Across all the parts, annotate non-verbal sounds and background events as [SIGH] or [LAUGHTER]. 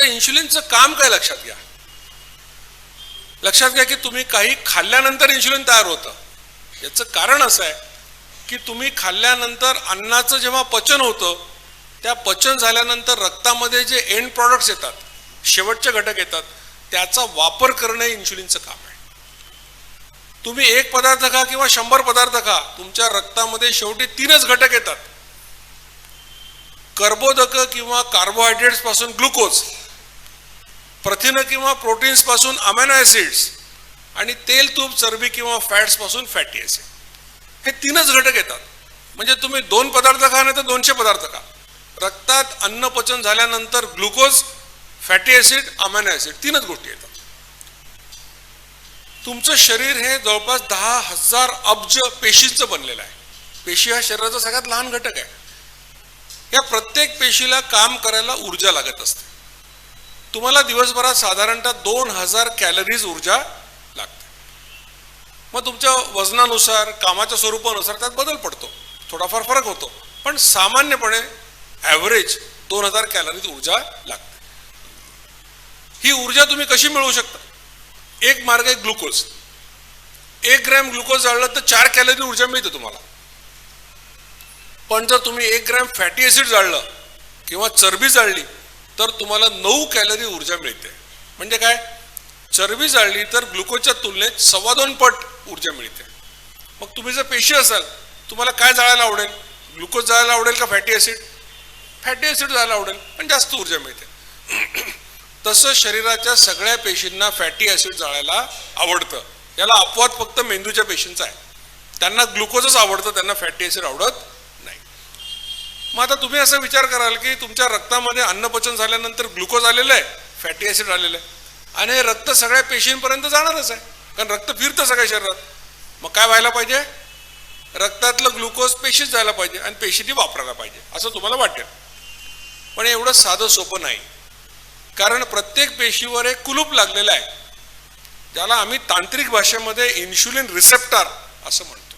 आता इन्शुलिनचं काम काय लक्षात घ्या. लक्षात घ्या की तुम्ही काही खाल्ल्यानंतर इन्शुलिन तयार होतं. याचं कारण असं आहे की तुम्ही खाल्ल्यानंतर अन्नाचं जेव्हा पचन होतं त्या पचन झाल्यानंतर रक्तामध्ये जे एंड प्रॉडक्ट्स येतात शेवटचे घटक येतात त्याचा वापर करणे इन्शुलिनचं काम आहे. तुम्ही एक पदार्थ खा किंवा शंभर पदार्थ खा तुमच्या रक्तामध्ये शेवटी तीनच घटक येतात. कर्बोदक किंवा कार्बोहायड्रेट्सपासून ग्लुकोज प्रथिनं किंवा प्रोटीन्सपासून अमेनो आणि तेल तूप चरबी किंवा फॅट्सपासून फॅटी ॲसिड. हे तीनच घटक येतात. म्हणजे तुम्ही दोन पदार्थ खा नाही तर दोनशे पदार्थ खा. रक्तात अन्न पचन झाल्यानंतर glucose fatty acid amino acid तीनच गोष्टी येतात. तुमचं शरीर हे जवळपास दहा हजार अब्ज पेशींचं बनलेलं आहे. पेशी हा शरीराचा सगळ्यात लहान घटक आहे. या प्रत्येक पेशीला काम करायला ऊर्जा लागत असते. तुम्हाला दिवसभरात साधारणतः दोन हजार कॅलरीज ऊर्जा लागते. मग तुमच्या वजनानुसार कामाच्या स्वरूपानुसार त्यात बदल पडतो. थोडाफार फरक होतो. पण सामान्यपणे ॲव्हरेज दोन हजार कॅलरीज ऊर्जा लागते. ही ऊर्जा तुम्ही कशी मिळवू शकता? एक मार्ग आहे ग्लुकोज एक ग्रॅम ग्लुकोज जाळलं तर चार कॅलरी ऊर्जा मिळते तुम्हाला. पण जर तुम्ही एक ग्रॅम फॅटी ऍसिड जाळलं किंवा चरबी जाळली तर तुम्हाला नऊ कॅलरी ऊर्जा मिळते. म्हणजे काय? चरबी जाळली तर ग्लुकोजच्या तुलनेत सव्वा दोन पट ऊर्जा मिळते. मग तुम्ही जर पेशी असाल तुम्हाला काय जाळायला आवडेल? ग्लुकोज जाळायला आवडेल का फॅटी ऍसिड फॅटी ऍसिड जायला आवडेल पण जास्त ऊर्जा मिळते. [CLEARS THROAT] तसं शरीराच्या सगळ्या पेशींना फॅटी ऍसिड जाळायला आवडतं. याला अपवाद फक्त मेंदूच्या पेशींचा आहे. त्यांना ग्लुकोजच आवडतं त्यांना फॅटी ॲसिड आवडत मग आता तुम्ही असा विचार कराल की तुमच्या रक्तामध्ये अन्नपचन झाल्यानंतर ग्लुकोज आलेलं आहे फॅटी ॲसिड आलेलं आहे. आणि हे रक्त सगळ्या पेशींपर्यंत जाणारच आहे कारण रक्त फिरतं सगळ्या शरीरात. मग काय व्हायला पाहिजे? रक्तातलं ग्लुकोज पेशीत जायला पाहिजे आणि पेशीने वापरायला पाहिजे असं तुम्हाला वाटेल. पण एवढं साधं सोपं नाही. कारण प्रत्येक पेशीवर एक कुलूप लागलेलं आहे ज्याला आम्ही तांत्रिक भाषेमध्ये इन्शुलिन रिसेप्टर असं म्हणतो.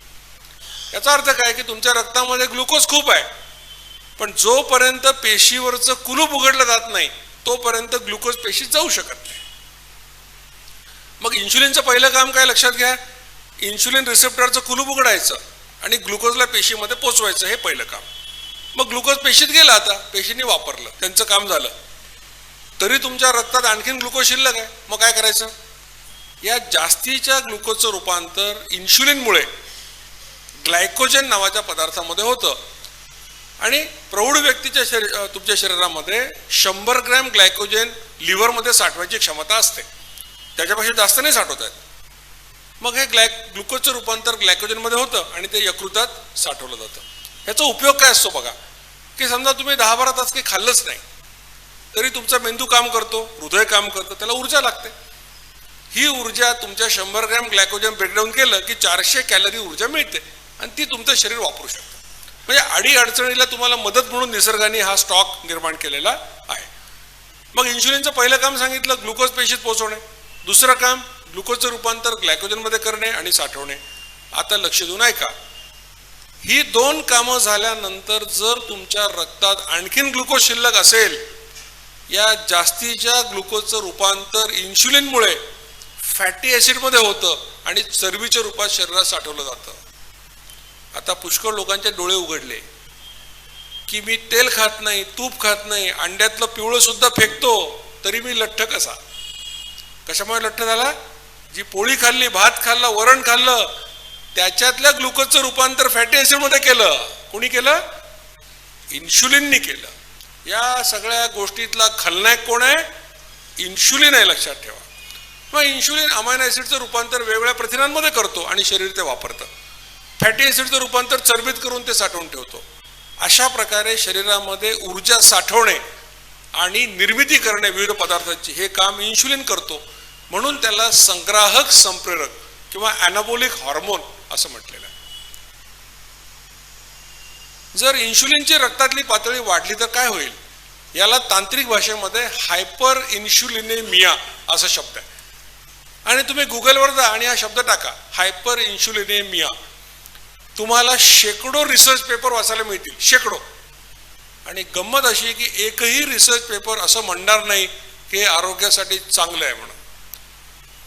याचा अर्थ काय की तुमच्या रक्तामध्ये ग्लुकोज खूप आहे पण जोपर्यंत पेशीवरचं कुलूप उघडलं जात नाही तोपर्यंत ग्लुकोज पेशीत जाऊ शकत नाही. मग इन्शुलिनचं पहिलं काम काय लक्षात घ्या? इन्शुलिन रिसेप्टरचं कुलूप उघडायचं आणि ग्लुकोजला पेशीमध्ये पोचवायचं हे पहिलं काम. मग ग्लुकोज पेशीत गेला आता पेशीने वापरलं त्यांचं काम झालं. तरी तुमच्या रक्तात आणखीन ग्लुकोज शिल्लक आहे. मग काय करायचं? या जास्तीच्या ग्लुकोजचं रूपांतर इन्शुलिनमुळे ग्लायकोजन नावाच्या पदार्थामध्ये होतं. आणि प्रौढ व्यक्तीच्या शरी तुमच्या शरीरामध्ये शंभर ग्रॅम ग्लायकोजेन लिव्हरमध्ये साठवायची क्षमता असते. त्याच्यापेक्षा जास्त नाही साठवत आहेत मग हे ग्लाय ग्लुकोजचं रूपांतर ग्लायकोजनमध्ये होतं आणि ते यकृतात साठवलं जातं. ह्याचा उपयोग काय असतो बघा? की समजा तुम्ही दहा बारा तास काही खाल्लंच नाही तरी तुमचा मेंदू काम करतो हृदय काम करतं त्याला ऊर्जा लागते. ही ऊर्जा तुमच्या शंभर ग्रॅम ग्लायकोजन ब्रेकडाऊन केलं की चारशे कॅलरी ऊर्जा मिळते आणि ती तुमचं शरीर वापरू शकतं. म्हणजे अडी अडचणीला तुम्हाला मदत म्हणून निसर्गाने हा स्टॉक निर्माण केलेला आहे. मग इन्शुलिनचं पहिलं काम सांगितलं ग्लुकोज पेशीत पोहोचवणे. दुसरं काम ग्लुकोजचं रूपांतर ग्लायकोजनमध्ये करणे आणि साठवणे. आता लक्ष देऊन ऐका. ही दोन कामं झाल्यानंतर जर तुमच्या रक्तात आणखीन ग्लुकोज शिल्लक असेल या जास्तीच्या ग्लुकोजचं रूपांतर इन्शुलिनमुळे फॅटी ॲसिडमध्ये होतं आणि चरबीच्या रूपात शरीरात साठवलं जातं. आता पुष्कळ लोकांचे डोळे उघडले. की मी तेल खात नाही तूप खात नाही अंड्यातलं पिवळं सुद्धा फेकतो तरी मी लठ्ठ कसा? कशामुळे लठ्ठ झाला? जी पोळी खाल्ली भात खाल्ला वरण खाल्लं त्याच्यातल्या ग्लुकोजचं रूपांतर फॅटी ॲसिडमध्ये केलं. कोणी केलं? इन्शुलिननी केलं. या सगळ्या गोष्टीतला खलनायक कोण आहे? इन्शुलिन आहे लक्षात ठेवा. मग इन्शुलिन अमायनो ॲसिडचं रूपांतर वेगवेगळ्या प्रथिनांमध्ये करतो आणि शरीर ते वापरतं. फॅटी ॲसिडचं रूपांतर चरबीत करून ते साठवून ठेवतो. अशा प्रकारे शरीरामध्ये ऊर्जा साठवणे आणि निर्मिती करणे विविध पदार्थांची हे काम इन्शुलिन करतो. म्हणून त्याला संग्राहक संप्रेरक किंवा ॲनाबोलिक हॉर्मोन असं म्हटलेलं आहे. जर इन्शुलिनची रक्तातली पातळी वाढली तर काय होईल? याला तांत्रिक भाषेमध्ये हायपर इन्शुलिनेमिया असा शब्द आहे. आणि तुम्ही गुगलवर जा आणि हा शब्द टाका. हायपर इन्शुलिनेमिया तुम्हाला शेकडो रिसर्च पेपर वाचायला मिळतील शेकडो. आणि गंमत अशी आहे की एकही रिसर्च पेपर असं म्हणणार नाही की हे आरोग्यासाठी चांगलं आहे म्हणून.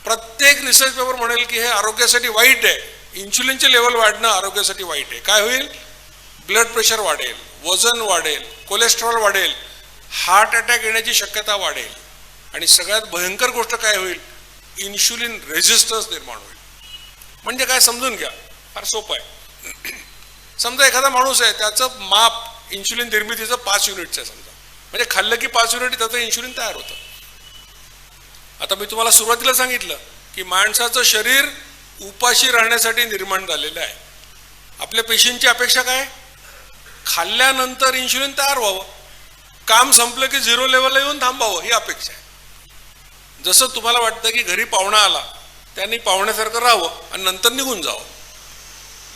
प्रत्येक रिसर्च पेपर म्हणेल की हे आरोग्यासाठी वाईट आहे. इन्शुलिनचे लेवल वाढणं आरोग्यासाठी वाईट आहे. काय होईल? ब्लड प्रेशर वाढेल वजन वाढेल कोलेस्ट्रॉल वाढेल हार्ट अटॅक येण्याची शक्यता वाढेल. आणि सगळ्यात भयंकर गोष्ट काय होईल? इन्शुलिन रेझिस्टन्स निर्माण होईल. म्हणजे काय समजून घ्या. फार सोपं आहे. समजा एखादा माणूस आहे त्याचं माप इन्शुलिन निर्मितीचं पाच युनिटचं आहे समजा. म्हणजे खाल्लं की पाच युनिट त्याचं इन्शुलिन तयार होतं. आता मी तुम्हाला सुरुवातीला सांगितलं की माणसाचं शरीर उपाशी राहण्यासाठी निर्माण झालेलं आहे. आपल्या पेशींची अपेक्षा काय? खाल्ल्यानंतर इन्शुलिन तयार व्हावं. काम संपलं की झिरो लेवलला येऊन थांबावं ही अपेक्षा आहे. जसं तुम्हाला वाटतं की घरी पाहुणा आला त्यांनी पाहुण्यासारखं राहावं आणि नंतर निघून जावं.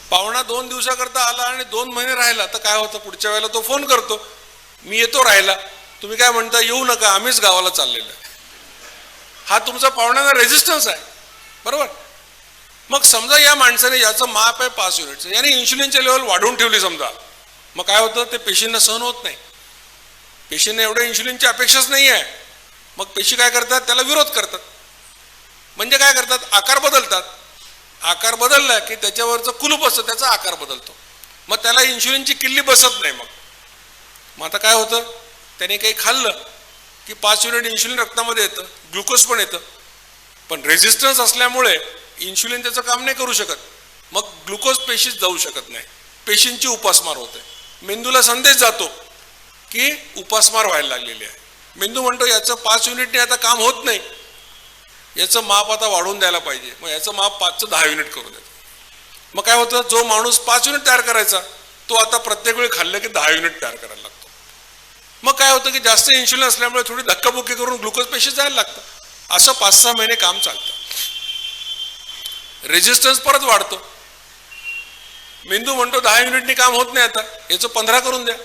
पाहुणा दोन दिवसाकरता आला आणि दोन महिने राहिला तर काय होतं? पुढच्या वेळेला तो फोन करतो. मी येतो राहायला. तुम्ही काय म्हणता? येऊ नका आम्हीच गावाला चाललेलो आहे. हा तुमचा पाहुण्याचा रेझिस्टन्स आहे. बरोबर? मग समजा या माणसाने याचं माप आहे पाच युनिटचं याने इन्शुलिनचे लेवल वाढवून ठेवली समजा. मग काय होतं? ते पेशींना सहन होत नाही. पेशींना एवढ्या इन्शुलिनची अपेक्षाच नाही आहे. मग पेशी काय करतात? त्याला विरोध करतात. म्हणजे काय करतात? आकार बदलतात. आकार बदलला की त्याच्यावरचं कुलूप असतं त्याचा आकार बदलतो. मग त्याला इन्शुलिनची किल्ली बसत नाही मग. मग आता काय होतं? त्याने काही खाल्लं की पाच युनिट इन्शुलिन रक्तामध्ये येतं ग्लुकोज पण येतं. पण रेझिस्टन्स असल्यामुळे इन्शुलिन त्याचं काम नाही करू शकत. मग ग्लुकोज पेशीत जाऊ शकत नाही. पेशींची उपासमार होते. मेंदूला संदेश जातो की उपासमार व्हायला लागलेली आहे. मेंदू म्हणतो याचं पाच युनिटने आता काम होत नाही. याचं माप आता वाढवून द्यायला पाहिजे. मग याचं माप पाचचं दहा युनिट करून द्या. मग काय होतं? जो माणूस पाच युनिट तयार करायचा तो आता प्रत्येक वेळी खाल्लं की दहा युनिट तयार करायला लागतो. मग काय होतं की जास्त इन्शुलिन असल्यामुळे थोडी धक्काबुक्की करून ग्लुकोज पेशी जायला लागतं. असं पाच सहा महिने काम चालतं. रेजिस्टन्स परत वाढतो. मेंदू म्हणतो दहा युनिटनी काम होत नाही आता. याचं पंधरा करून द्या.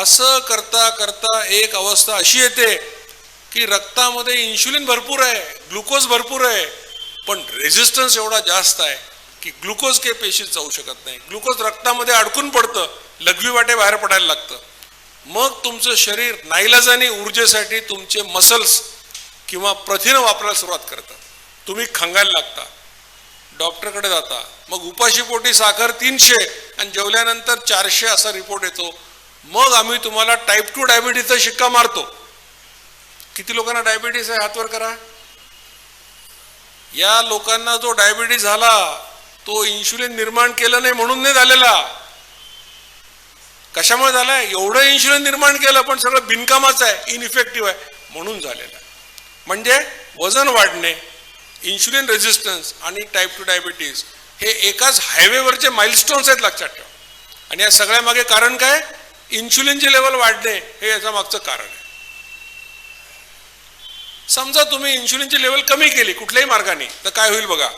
असं करता करता एक अवस्था अशी येते की रक्तामध्ये इन्शुलिन भरपूर आहे ग्लुकोज भरपूर आहे पण रेझिस्टन्स एवढा जास्त आहे की ग्लुकोज काही पेशीत जाऊ शकत नाही. ग्लुकोज रक्तामध्ये अडकून पडतं लघवी वाटे बाहेर पडायला लागतं. मग तुमचं शरीर नाईलाजाने ऊर्जेसाठी तुमचे मसल्स किंवा प्रथिनं वापरायला सुरुवात करतं तुम्ही खंगायला लागता डॉक्टरकडे जाता मग उपाशीपोटी साखर तीनशे आणि जेवल्यानंतर चारशे असा रिपोर्ट येतो. मग आम्ही तुम्हाला टाईप टू डायबिटीजचा शिक्का मारतो. किती लोकांना डायबिटीस आहे हातवर करा. या लोकांना जो डायबिटीस झाला तो इन्शुलिन निर्माण केलं नाही म्हणून नाही झालेला. कशामुळे झालाय? एवढं इन्शुलिन निर्माण केलं पण सगळं बिनकामाचं आहे इनइफेक्टिव्ह आहे म्हणून झालेलं आहे. म्हणजे वजन वाढणे इन्शुलिन रेझिस्टन्स आणि टाईप टू डायबिटीस हे एकाच हायवेवरचे माइलस्टोन्स आहेत लक्षात ठेवा. आणि या सगळ्या मागे कारण काय? इन्शुलिनचे लेवल वाढणे हे याचा मागचं कारण आहे. समजा तुम्ही इन्शुलिनची लेवल कमी केली कुठल्याही मार्गाने तर काय होईल बघा?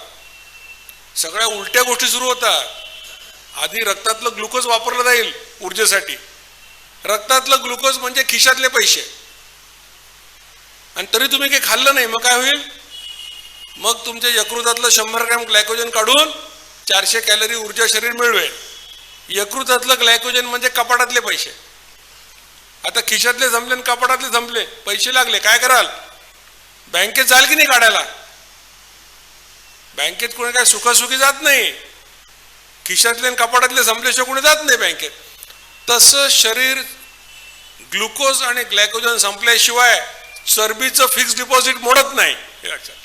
सगळ्या उलट्या गोष्टी सुरू होतात. आधी रक्तातलं ग्लुकोज वापरलं जाईल ऊर्जेसाठी. रक्तातलं ग्लुकोज म्हणजे खिशातले पैसे. आणि तरी तुम्ही काही खाल्लं नाही मग काय होईल? मग तुमच्या यकृतातलं शंभर ग्रॅम ग्लायकोजन काढून चारशे कॅलरी ऊर्जा शरीर मिळवेल. यकृतातलं ग्लायकोजन म्हणजे कपाटातले पैसे. आता खिशातले जमले आणि कपाटातले जमले पैसे लागले काय कराल? बँकेत जाल की नाही काढायला? बँकेत कोणी काय सुखासुखी जात नाही. खिशातले आणि कपाटातले संपल्याशिवाय कोणी जात नाही बँकेत. तसं शरीर ग्लुकोज आणि ग्लायकोजन संपल्याशिवाय चरबीचं फिक्स डिपॉझिट मोडत नाही. लक्षात